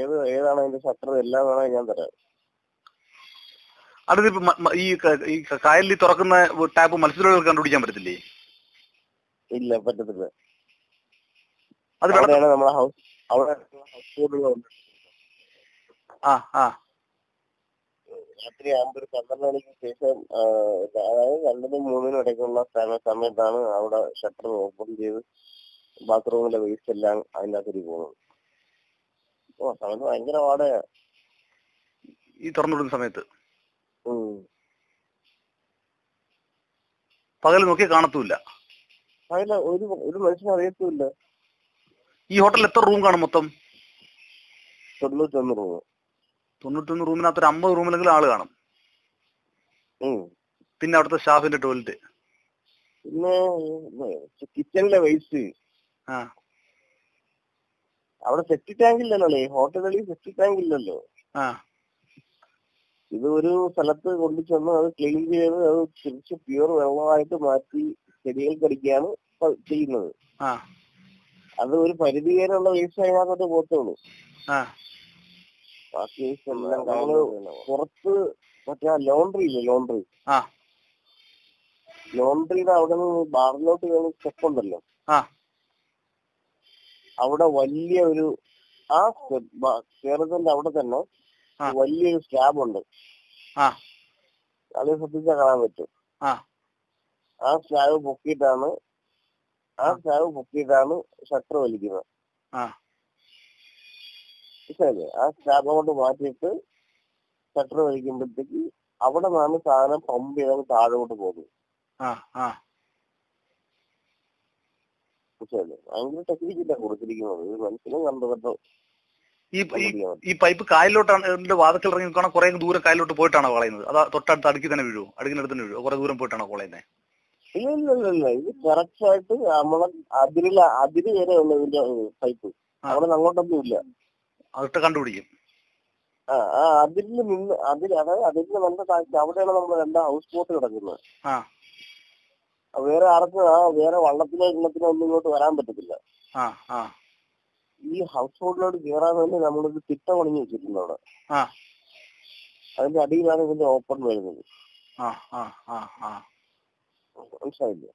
ഏത് ഏതാണ് അതിന്റെ ഷട്ടർ എല്ലാം വേണമെങ്കിൽ ഞാൻ തരാം. മ- ഈ ഈ കായലിൽ തുറക്കുന്ന ടാപ്പ് മത്സ്യത്തിലൂടെ കണ്ടുപിടിക്കാൻ പറ്റത്തില്ലേ? ഇല്ല പറ്റത്തില്ല. അത് വെള്ളം അവിടെയാണ് നമ്മളെ ഹൗസ് അവിടെ ഹൗസ് ആ ആ. രാത്രി ആകുമ്പോൾ പന്ത്രണ്ട് മണിക്ക് ശേഷം അതായത് രണ്ടിനും മൂന്നിനും ഇടയ്ക്കുള്ള സമയ- സമയത്താണ് അവിടെ ഷട്ടർ ഓപ്പൺ ചെയ്ത് ബാത്റൂമിലെ വേസ്റ്റ് എല്ലാം അതിനകത്തേക്ക് പോകുന്നത് ഓ സമയത്ത് ഭയങ്കര ഈ തുറന്നുവിടുന്ന സമയത്ത്. പകൽ നോക്കി കാണത്തൂല്ല അതിൽ ഒരു ഒരു മനുഷ്യനെ അറിയത്തൂല്ല ഈ ഹോട്ടലിൽ എത്ര റൂം കാണും മൊത്തം? തൊണ്ണൂറ്റൊന്ന് റൂം. തൊണ്ണൂറ്റൊന്ന് റൂമിനകത്ത് ഒരു അമ്പത് റൂമിലെങ്കിലും ആൾ കാണും. പിന്നെ അവിടുത്തെ സ്റ്റാഫിന്റെ ടോയ്ലറ്റ് പിന്നെ കിച്ചണിലെ വേസ്റ്റ് ആ. അവിടെ സെപ്റ്റി ടാങ്ക് ഇല്ലല്ലോ ഹോട്ടലുകളിൽ സെപ്റ്റി ടാങ്ക് ഇല്ലല്ലോ. ആ. ഇത് ഒരു സ്ഥലത്ത് കൊണ്ടുചെന്ന് അത് ക്ലീൻ ചെയ്ത് അത് തിരിച്ച് പ്യൂർ വെള്ളമായിട്ട് മാറ്റി ചെടികൾക്കടിക്കുകയാണ് ഇപ്പൊ ചെയ്യുന്നത്. ആ. അത് ഒരു പരിധി വരെയുള്ള വേസ്റ്റ് അതിനകത്തോട്ട് പോകത്തുള്ളൂ. ആ. ബാക്കി വേസ്റ്റ് എല്ലാം നമ്മൾ പുറത്ത് മറ്റേ ലോണ്ടറി ഇല്ലേ ലോണ്ടറി ആ. ലോണ്ടറിയുടെ അവിടെ നിന്ന് ബാറിലോട്ട് കയറി സ്റ്റെപ്പ് ഉണ്ടല്ലോ. ആ. അവിടെ വലിയ ഒരു ആ കേരളത്തിന്റെ അവിടെ തന്നെ. വലിയൊരു സ്റ്റാബ് ഉണ്ട്. അത് ശ്രദ്ധിച്ചാൽ കാണാൻ പറ്റും. ആ. സ്റ്റാബ് പൊക്കിയിട്ടാണ് ആ സ്റ്റാബ് പൊക്കിയിട്ടാണ് ഷട്ടർ വലിക്കുന്നത്. ആ. മനസ്സിലായില്ലേ? ആ സ്ലാബ് അങ്ങോട്ട് മാറ്റിയിട്ട് ഷട്ടർ വലിക്കുമ്പോഴത്തേക്ക് അവിടെ നിന്നാണ് സാധനം പമ്പ് ചെയ്ത് താഴോട്ട് പോകുന്നത്. മനസ്സിലായില്ലേ ഭയങ്കര ടെക്നിക്കില്ല കൊടുത്തിരിക്കുന്നത്. ഇത് മനസ്സിലും കണ്ടു കണ്ടു ഈ ഈ പൈപ്പ് കായലിലോട്ടാണ് വാതക്കൽ ഇറങ്ങി നിൽക്കണം കുറെ ദൂരം കായലിലോട്ട് പോയിട്ടാണോ കളയുന്നത് അതാ തൊട്ടടുത്ത് അടുക്കി തന്നെ വീഴുവോ? അടുക്കിനടുത്ത് തന്നെ വീഴുവോ? കുറെ ദൂരം പോയിട്ടാണോ കളയുന്നത് ഇല്ല ഇല്ല ഇല്ല ഇല്ല ഇത് കറക്റ്റ് ആയിട്ട് നമ്മളെ അതിരില അതിര് വരെ ഉള്ള ഇതിന്റെ പൈപ്പ്. അവിടെ അങ്ങോട്ടൊന്നും ഇല്ല. അതിട്ട് കണ്ടുപിടിക്കും. ആ ആ അതിരിൽ നിന്ന് അതിര് അതായത് അതിരിൽ നല്ല താഴ്ച അവിടെയാണ് നമ്മൾ രണ്ട് ഹൗസ് ബോട്ട് കിടക്കുന്നത്. വേറെ ആർക്കും ആ വേറെ വള്ളത്തിലോ ഇള്ളത്തിലോ ഒന്നും ഇങ്ങോട്ട് വരാൻ പറ്റത്തില്ല. ഈ ഹൗസ് ബോട്ടിലോട്ട് കയറാൻ വേണ്ടി നമ്മളൊരു തിട്ട പണിഞ്ഞു വെച്ചിട്ടുണ്ട് അവിടെ. അതിന്റെ അടിയിലാണ് ഇതിന്റെ ഓപ്പൺ വരുന്നത്. മനസ്സിലായില്ലേ?